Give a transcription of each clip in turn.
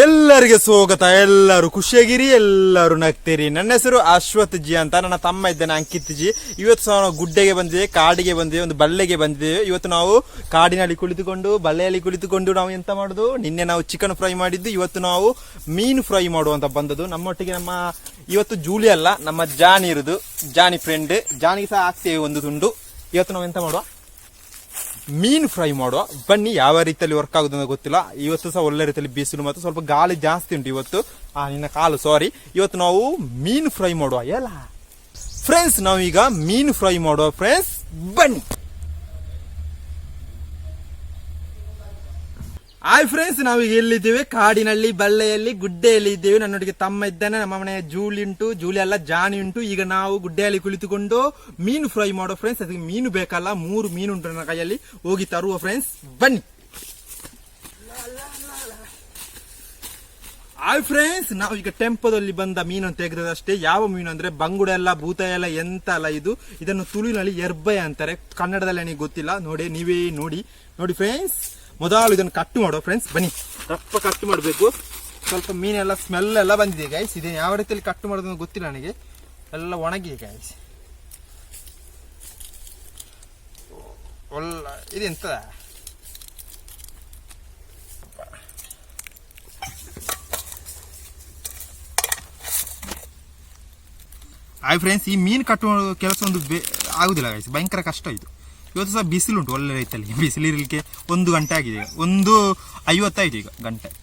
ಎಲ್ಲರಿಗೆ ಸ್ವಾಗತ, ಎಲ್ಲರೂ ಖುಷಿಯಾಗಿರಿ, ಎಲ್ಲರೂ ನಗ್ತೀರಿ. ನನ್ನ ಹೆಸರು ಅಶ್ವಥ್ ಜಿ ಅಂತ, ನನ್ನ ತಮ್ಮ ಇದ್ದಾನೆ ಅಂಕಿತ್ ಜಿ. ಇವತ್ತು ನಾವು ಗುಡ್ಡೆಗೆ ಬಂದಿದೆ ಕಾಡಿಗೆ ಬಂದಿದೆ ಒಂದು ಬಳ್ಳೆಗೆ ಬಂದಿದೆ ಇವತ್ತು ನಾವು ಕಾಡಿನಲ್ಲಿ ಕುಳಿತುಕೊಂಡು, ಬಳ್ಳೆಯಲ್ಲಿ ಕುಳಿತುಕೊಂಡು ನಾವು ಎಂತ ಮಾಡುದು? ನಿನ್ನೆ ನಾವು ಚಿಕನ್ ಫ್ರೈ ಮಾಡಿದ್ದು, ಇವತ್ತು ನಾವು ಮೀನು ಫ್ರೈ ಮಾಡುವಂತ ಬಂದದ್ದು. ನಮ್ಮೊಟ್ಟಿಗೆ ನಮ್ಮ, ಇವತ್ತು ಜೂಲಿ ಅಲ್ಲ, ನಮ್ಮ ಜಾನಿ ಇರುದು, ಜಾನಿ ಫ್ರೆಂಡ್ ಜಾನಿಗೆ ಸಹ ಹಾಕ್ತೇವೆ ಒಂದು ತುಂಡು. ಇವತ್ತು ನಾವು ಎಂತ ಮಾಡುವ? ಮೀನು ಫ್ರೈ ಮಾಡುವ. ಬನ್ನಿ, ಯಾವ ರೀತಿಯಲ್ಲಿ ವರ್ಕ್ ಆಗುದು ಅಂತ ಗೊತ್ತಿಲ್ಲ. ಇವತ್ತು ಸಹ ಒಳ್ಳೆ ರೀತಿಯಲ್ಲಿ ಬಿಸಿಲು ಮತ್ತು ಸ್ವಲ್ಪ ಗಾಳಿ ಜಾಸ್ತಿ ಉಂಟು ಇವತ್ತು. ಆ, ನಿನ್ನ ಕಾಲು ಸಾರಿ ಇವತ್ತು ನಾವು ಮೀನು ಫ್ರೈ ಮಾಡುವ. ಎಲ್ಲ. ಫ್ರೆಂಡ್ಸ್ ನಾವೀಗ ಮೀನು ಫ್ರೈ ಮಾಡುವ. ಫ್ರೆಂಡ್ಸ್ ಬನ್ನಿ. ಹಾಯ್ ಫ್ರೆಂಡ್ಸ್ ನಾವೀಗ ಎಲ್ಲಿದ್ದೀವಿ? ಕಾಡಿನಲ್ಲಿ, ಬಳ್ಳೆಯಲ್ಲಿ, ಗುಡ್ಡೆಯಲ್ಲಿ ಇದ್ದೇವೆ. ನನ್ನೊಟ್ಟಿಗೆ ತಮ್ಮ ಇದ್ದಾನೆ, ನಮ್ಮ ಮನೆಯ ಜೂಲಿ ಉಂಟು. ಜೂಲಿ ಅಲ್ಲ, ಜಾನಿ ಉಂಟು. ಈಗ ನಾವು ಗುಡ್ಡೆಯಲ್ಲಿ ಕುಳಿತುಕೊಂಡು ಮೀನು ಫ್ರೈ ಮಾಡೋ ಫ್ರೆಂಡ್ಸ್ ಅದಕ್ಕೆ ಮೀನು ಬೇಕಲ್ಲ, ಮೂರು ಮೀನು ಉಂಟು ನನ್ನ ಕೈಯಲ್ಲಿ. ಹೋಗಿ ತರುವ ಫ್ರೆಂಡ್ಸ್ ಬನ್ನಿ. ಹಾಯ್ ಫ್ರೆಂಡ್ಸ್ ನಾವು ಈಗ ಟೆಂಪೋದಲ್ಲಿ ಬಂದ ಮೀನು ತೆಗೆದಷ್ಟೇ ಯಾವ ಮೀನು ಅಂದ್ರೆ ಬಂಗುಡ ಎಲ್ಲ ಭೂತ ಎಲ್ಲ ಎಂತ ಅಲ್ಲ ಇದು. ಇದನ್ನು ತುಳುವಿನಲ್ಲಿ ಎರ್ಬೈ ಅಂತಾರೆ. ಕನ್ನಡದಲ್ಲಿ ನನಗೆ ಗೊತ್ತಿಲ್ಲ. ನೋಡಿ, ನೀವೇ ನೋಡಿ. ನೋಡಿ ಫ್ರೆಂಡ್ಸ್ ಮೊದಲು ಇದನ್ನು ಕಟ್ ಮಾಡುವ ಫ್ರೆಂಡ್ಸ್ ಬನ್ನಿ. ದಪ್ಪ ಕಟ್ ಮಾಡಬೇಕು. ಸ್ವಲ್ಪ ಮೀನೆಲ್ಲ ಸ್ಮೆಲ್ ಎಲ್ಲ ಬಂದಿದೆ ಗೈಸ್ ಇದೆ ಯಾವ ರೀತಿಯಲ್ಲಿ ಕಟ್ ಮಾಡೋದು ಗೊತ್ತಿಲ್ಲ ನನಗೆ. ಎಲ್ಲ ಒಣಗಿದೆ ಗೈಸ್ ಒಳ್ಳ ಇದೆಂತ ಆಯ್ ಫ್ರೆಂಡ್ಸ್ ಈ ಮೀನು ಕಟ್ಟುವ ಕೆಲಸ ಒಂದು ಬೇ ಆಗುದಿಲ್ಲ ಗೈಸ್ ಭಯಂಕರ ಕಷ್ಟ ಇದು. ಇವತ್ತು ಸಹ ಬಿಸಿಲುಂಟು ಒಳ್ಳೆ ರೀತಿಯಲ್ಲಿ ಬಿಸಿಲಿರಲಿಕ್ಕೆ ಒಂದು ಗಂಟೆ ಆಗಿದೆ. ಒಂದು ಐವತ್ತಾಯ್ತು ಈಗ ಗಂಟೆ.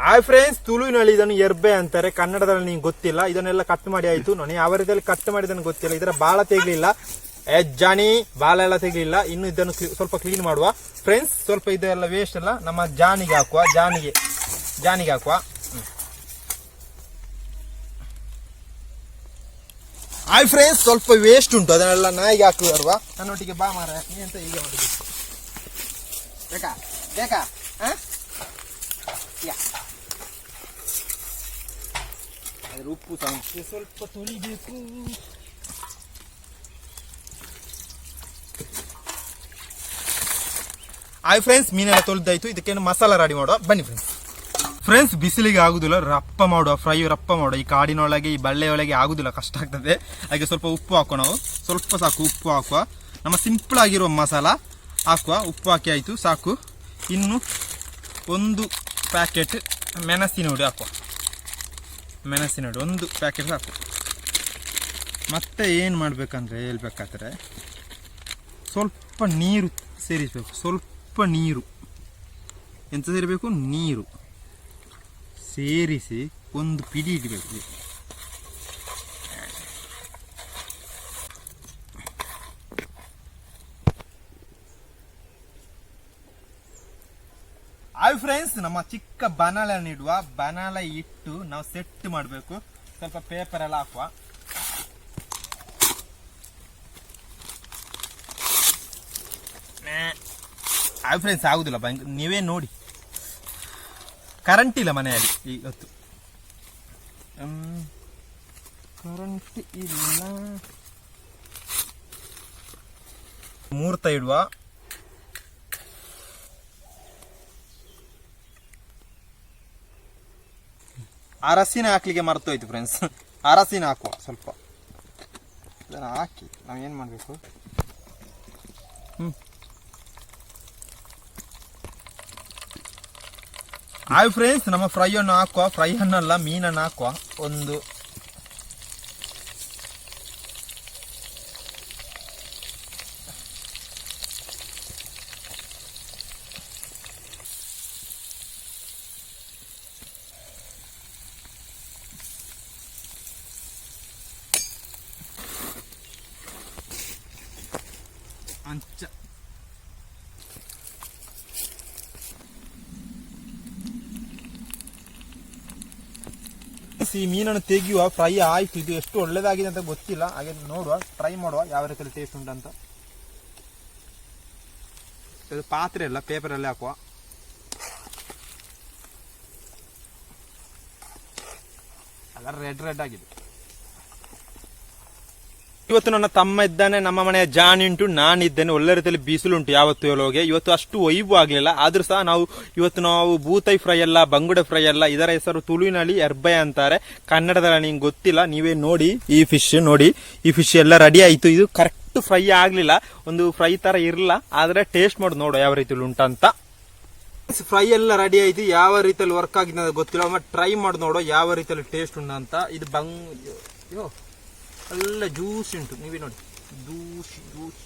ಹಾಯ್ ಫ್ರೆಂಡ್ಸ್, ತುಳುವಿನಲ್ಲಿ ಇದನ್ನು ಎರ್ಬೆ ಅಂತಾರೆ. ಕನ್ನಡದಲ್ಲಿ ನಿಮ್ಗೆ ಗೊತ್ತಿಲ್ಲ. ಇದನ್ನೆಲ್ಲ ಕಟ್ ಮಾಡಿ ಆಯ್ತು. ನಾನು ಯಾವ ರೀತಿಯಲ್ಲಿ ಕಟ್ ಮಾಡಿದನ್ನು ಗೊತ್ತಿಲ್ಲ. ಇದರ ಬಾಳ ತೆಗ್ಲಿಲ್ಲ. ಜಾಣಿ ಬಾಳ ಎಲ್ಲ ತೆಗ್ಲಿಲ್ಲ. ಇನ್ನು ಇದನ್ನು ಸ್ವಲ್ಪ ಕ್ಲೀನ್ ಮಾಡುವ. ಫ್ರೆಂಡ್ಸ್ ಸ್ವಲ್ಪ ಇದೆಲ್ಲ ವೇಸ್ಟ್ ಎಲ್ಲ ನಮ್ಮ ಜಾನಿಗೆ ಹಾಕುವ. ಜಾನಿಗೆ ಜಾನಿಗೆ ಹಾಕುವ. ಹಾಯ್ ಫ್ರೆಂಡ್ಸ್ ಸ್ವಲ್ಪ ವೇಸ್ಟ್ ಉಂಟು. ಅದನ್ನೆಲ್ಲ ನಾಯಿಗೆ ಹಾಕುವ ನನ್ನೊಟ್ಟಿಗೆ ಬಾ ಮಾರ ನೀ ಅಂತ ಈಗ ಮಾಡುದು ಬೇಕಾ? ಬೇಕಾ. ಅದ್ರ ಉಪ್ಪು ಸಂಸ್ಥೆ ಸ್ವಲ್ಪ ತೊಳಿಬೇಕು ಆಯ್ ಫ್ರೆಂಡ್ಸ್ ಮೀನೆಲ್ಲ ತೊಳೆದಾಯ್ತು. ಇದಕ್ಕೇನು ಮಸಾಲ ರೆಡಿ ಮಾಡುವ? ಬನ್ನಿ ಫ್ರೆಂಡ್ಸ್ ಫ್ರೆಂಡ್ಸ್, ಬಿಸಿಲಿಗೆ ಆಗುದಿಲ್ಲ ರಪ್ಪ ಮಾಡುವ ಫ್ರೈ ರಪ್ಪ ಮಾಡುವ ಈ ಕಾಡಿನೊಳಗೆ, ಈ ಬಳ್ಳೆಯೊಳಗೆ ಆಗುದಿಲ್ಲ, ಕಷ್ಟ ಆಗ್ತದೆ. ಹಾಗೆ ಸ್ವಲ್ಪ ಉಪ್ಪು ಹಾಕೋ ನಾವು. ಸ್ವಲ್ಪ ಸಾಕು, ಉಪ್ಪು ಹಾಕುವ. ನಮ್ಮ ಸಿಂಪಲ್ ಆಗಿರುವ ಮಸಾಲ ಹಾಕುವ. ಉಪ್ಪು ಹಾಕಿ ಆಯಿತು, ಸಾಕು. ಇನ್ನು ಒಂದು ಪ್ಯಾಕೆಟ್ ಮೆಣಸಿನ ಹುಡಿ ಹಾಕುವ. ಮೆಣಸಿನ ಹುಡಿ ಒಂದು ಪ್ಯಾಕೆಟ್ ಸಾಕು. ಮತ್ತೆ ಏನು ಮಾಡಬೇಕಂದ್ರೆ ಹೇಳ್ಬೇಕಾದ್ರೆ, ಸ್ವಲ್ಪ ನೀರು ಸೇರಿಸಬೇಕು. ಸ್ವಲ್ಪ ನೀರು. ಎಂತ ಸೇರಬೇಕು ನೀರು. ಸೇರಿಸಿ ಒಂದು ಪಿಡಿ ಇಡಬೇಕು. ಹಾಯ್ ಫ್ರೆಂಡ್ಸ್ ನಮ್ಮ ಚಿಕ್ಕ ಬನಾಲ ಇಡುವ ಬನಾಲ ಇಟ್ಟು ನಾವು ಸೆಟ್ ಮಾಡಬೇಕು. ಸ್ವಲ್ಪ ಪೇಪರ್ ಎಲ್ಲ ಹಾಕುವ. ಹಾಯ್ ಫ್ರೆಂಡ್ಸ್ ಆಗುದಿಲ್ಲ ನೀವೇ ನೋಡಿ. ಕರೆಂಟ್ ಇಲ್ಲ ಮನೆಯಲ್ಲಿ ಇವತ್ತು ಕರೆಂಟ್ ಇಲ್ಲ. ಮೂರ್ತ ಇಡುವ. ಅರಸಿನ ಹಾಕ್ಲಿಕ್ಕೆ ಮರ್ತೋಯ್ತು ಫ್ರೆಂಡ್ಸ್ ಅರಸಿನ ಹಾಕುವ ಸ್ವಲ್ಪ. ಇದನ್ನು ಹಾಕಿ ನಾವು ಮಾಡ್ಬೇಕು? ಮಾಡಬೇಕು ಹಾಯ್ ಫ್ರೆಂಡ್ಸ್ ನಮ್ಮ ಫ್ರೈ ಅನ್ನು ಹಾಕುವ ಫ್ರೈ ಅಲ್ಲ ಮೀನನ್ನು ಹಾಕುವ ಒಂದು ಅಂಚ. ಈ ಮೀನನ್ನು ತೆಗೆಯುವ ಫ್ರೈ ಆಯ್ತು. ಇದು ಎಷ್ಟು ಒಳ್ಳೇದಾಗಿದೆ ಅಂತ ಗೊತ್ತಿಲ್ಲ. ಹಾಗೆ ನೋಡುವ ಟ್ರೈ ಮಾಡುವ ಯಾವ ರೀತಿಯಲ್ಲಿ ಟೇಸ್ಟ್ ಉಂಟಂತ ಇದು ಪಾತ್ರೆ ಅಲ್ಲ ಪೇಪರಲ್ಲಿ ಹಾಕುವ. ಅದರ ರೆಡ್ ರೆಡ್ ಆಗಿದೆ. ಇವತ್ತು ನನ್ನ ತಮ್ಮ ಇದ್ದಾನೆ, ನಮ್ಮ ಮನೆಯ ಜಾನ್ ಉಂಟು ನಾನಿದ್ದೇನೆ ಒಳ್ಳೆ ರೀತಿಯಲ್ಲಿ ಬೀಸಲುಂಟು ಯಾವತ್ತು ಹೇಳೋಗೆ. ಇವತ್ತು ಅಷ್ಟು ಒಯ್ವು ಆಗಲಿಲ್ಲ. ಆದರೂ ಸಹ ನಾವು ಇವತ್ತು ನಾವು ಬೂತೈ ಫ್ರೈ ಅಲ್ಲ ಬಂಗುಡೆ ಫ್ರೈ ಅಲ್ಲ ಇದರ ಹೆಸರು ತುಳುವಿನಲ್ಲಿ ಎರ್ಬಯ ಅಂತಾರೆ. ಕನ್ನಡದಲ್ಲಿ ನಿಂಗೆ ಗೊತ್ತಿಲ್ಲ. ನೀವೇ ನೋಡಿ ಈ ಫಿಶ್ ನೋಡಿ. ಈ ಫಿಶ್ ಎಲ್ಲ ರೆಡಿ ಆಯ್ತು. ಇದು ಕರೆಕ್ಟ್ ಫ್ರೈ ಆಗಲಿಲ್ಲ. ಒಂದು ಫ್ರೈ ತರ ಇರಲ್ಲ ಆದ್ರೆ ಟೇಸ್ಟ್ ಮಾಡಿ, ನೋಡು ಯಾವ ರೀತಿಯಲ್ಲಿ ಉಂಟಂತ. ಫ್ರೈ ಎಲ್ಲ ರೆಡಿ ಆಯ್ತು. ಯಾವ ರೀತಿಯಲ್ಲಿ ವರ್ಕ್ ಆಗಿದೆ ಗೊತ್ತಿಲ್ಲ. ಟ್ರೈ ಮಾಡಿ, ನೋಡೋ ಯಾವ ರೀತಿಯಲ್ಲಿ ಟೇಸ್ಟ್ ಉಂಟು ಅಂತ ಇದು ಬಂಗ್ ಎಲ್ಲ ಜ್ಯೂಸ್ ಉಂಟು ನೀವೇ ನೋಡಿ ಜ್ಯೂಸ್ ಜ್ಯೂಸ್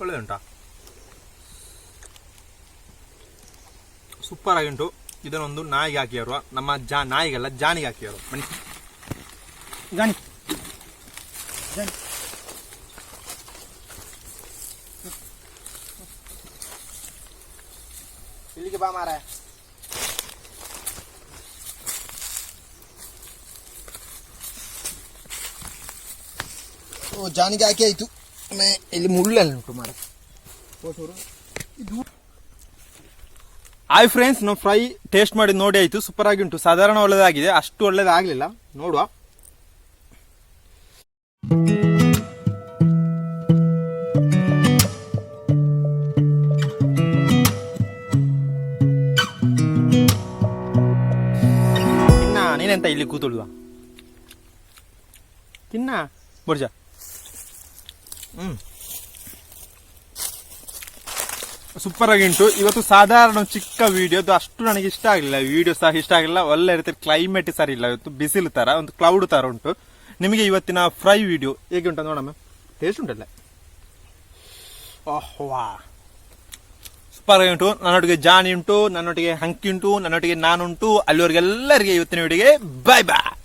ಒಳ್ಳೆ ಉಂಟಾ ಸೂಪರ್ ಆಗಿ ಉಂಟು ಇದನ್ನೊಂದು ನಾಯಿಗೆ ಹಾಕಿಯವರು ನಮ್ಮ ಜಾ ನಾಯಿಗೆಲ್ಲ ಜಾನಿಗೆ ಹಾಕಿಯವರು ಬನ್ನಿ ಜಾನಿ ಜಾನಿ ಬಾ ಮಾರ ಓ ಜಾನಿಗೆ ಹಾಕಿ ಆಯ್ತು ಇಲ್ಲಿ ಮುಳ್ಳೆಲ್ಲ ಉಂಟು ಮಾರ ಹಾಯ್ ಫ್ರೆಂಡ್ಸ್ ನಾವು ಫ್ರೈ ಟೇಸ್ಟ್ ಮಾಡಿ ನೋಡಿ ಆಯ್ತು ಸೂಪರ್ ಆಗಿ ಉಂಟು. ಸಾಧಾರಣ ಒಳ್ಳೆದಾಗಿದೆ, ಅಷ್ಟು ಒಳ್ಳೆದಾಗ್ಲಿಲ್ಲ. ನೋಡುವ. ನೀನೆಂತ ಇಲ್ಲಿ ಕೂತುಳ್ಳ ತಿನ್ನ. ಬರ್ಜ. ಹ್ಮ್. ಸೂಪರ್ ಆಗಿ ಉಂಟು. ಇವತ್ತು ಸಾಧಾರಣ ಚಿಕ್ಕ ವಿಡಿಯೋ ಅದು ಅಷ್ಟು ನನಗೆ ಇಷ್ಟ ಆಗಲಿಲ್ಲ. ವಿಡಿಯೋ ಸಹ ಇಷ್ಟ ಆಗಲಿಲ್ಲ. ಒಳ್ಳೆ ರೀತಿ ಕ್ಲೈಮೇಟ್ ಸರಿ ಇಲ್ಲ. ಇವತ್ತು ಬಿಸಿಲು ತರ ಒಂದು ಕ್ಲೌಡ್ ತರ ಉಂಟು. ನಿಮಗೆ ಇವತ್ತಿನ ಫ್ರೈ ವಿಡಿಯೋ ಹೇಗೆ ಉಂಟು ನೋಡಮ್ಮ ಟೇಸ್ಟ್ ಉಂಟಲ್ಲ? ಓಹ್ ವಾ ಸೂಪರ್ ಆಗಿ ಉಂಟು ನನ್ನೊಟ್ಟಿಗೆ ಜಾನಿ ಉಂಟು ನನ್ನೊಟ್ಟಿಗೆ ಹಂಕಿ ಉಂಟು ನನ್ನೊಟ್ಟಿಗೆ ನಾನುಂಟು, ಅಲ್ಲಿವರೆಗೆಲ್ಲರಿಗೆ ಇವತ್ತಿನ ವಿಡಿಯೋಗೆ ಬಾಯ್ ಬಾಯ್